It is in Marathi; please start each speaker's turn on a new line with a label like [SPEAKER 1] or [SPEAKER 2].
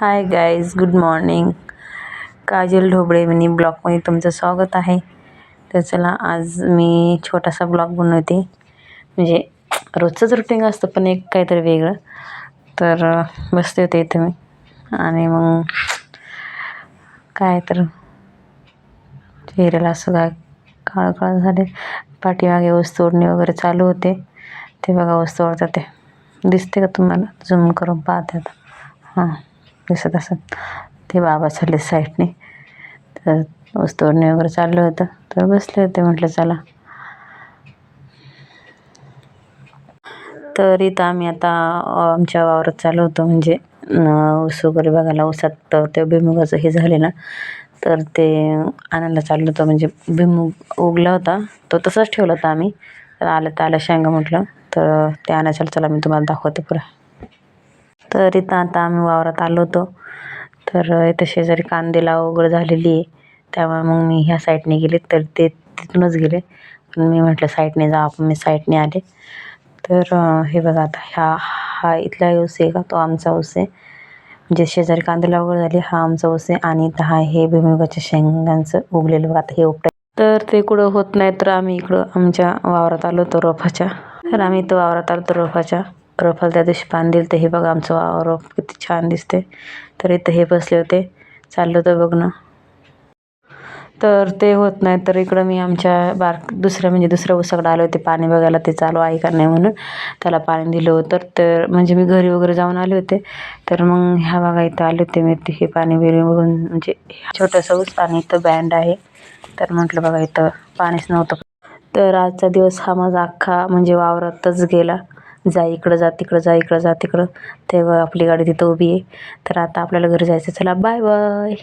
[SPEAKER 1] Hi guys good morning Kajal Dhoble mini ब्लॉगमध्ये तुमचं स्वागत आहे. तर चला आज मी छोटासा ब्लॉग बनवते. म्हणजे रोजचंच रुटीन असतं पण एक काहीतरी वेगळं. तर बसते होते इथं मी. आणि मग काय तर चेहऱ्याला असं काय काळ काळ झाले. पाठीमागे वस्तू तोडणे वगैरे चालू होते. ते बघा वस्तू ओढतात ते. दिसते का तुम्हाला? झूम करून पाहते आता हां. दिसत असत. ते बाबा चालले साईडने. तर ऊस तोडणी वगैरे चाललं होतं. तर बसले होते म्हटलं चला. तर इथं आम्ही आता आमच्या वावरात चालू होतो. म्हणजे ऊस वगैरे बघायला ऊसात तर ते भुईमुगाचं हे झालेलं. ना तर ते आणायला चाललो होतो. म्हणजे भुईमुग उगला होता. तो तसाच ठेवला होता आम्ही. तर आलं तर आलं शेंगा म्हटलं. तर ते आणायला चला मी तुम्हाला दाखवते पुरा तर इथं आता आम्ही वावरात आलो होतो. तर इथं शेजारी कांदेला लावगड झालेली आहे. त्यामुळे मग मी ह्या साईडने गेले. तर ते तिथूनच गेले. पण मी म्हटलं साईडने जा आपण मी साईडने आले. तर हे बघा आता ह्या हा इथला ऊस आहे का? तो आमचा ऊस आहे. म्हणजे शेजारी कांदेला लागवड झाली हा आमचा ऊस आहे. आणि इथं हा हे भुईमुगाच्या शेंगांचं उगलेलं बघा आता हे उपट तर ते कुठं होत नाही तर आम्ही इकडं आमच्या वावरात आलो होतो रोपाच्या. तर आम्ही इथं वावरात आलो होतो रोपाच्या. रोपाला त्या दिवशी पाणी दिलं तर हे बघा आमचं वावर किती छान दिसते तर इथं हे बसले होते. चाललं होतं बघणं. तर ते होत नाही तर इकडं मी आमच्या बार दुसऱ्या म्हणजे दुसऱ्या उसाकडं आले होते पाणी बघायला. ते चालू आहे का नाही म्हणून त्याला पाणी दिलं होतं. तर म्हणजे मी घरी वगैरे जाऊन आले होते. तर मग ह्या बघा इथं आले होते मी. ते हे पाणी बिरी बघून म्हणजे छोटंसं ऊस आणि इथं बँड आहे. तर म्हटलं बघा इथं पाणीच नव्हतं. तर आजचा दिवस हा माझा अख्खा म्हणजे वावरातच गेला. जा इकडं जा तिकडं जा इकडं जा तिकडं. तेव्हा आपली गाडी तिथं उभी आहे. तर आता आपल्याला घरी जायचं चला बाय बाय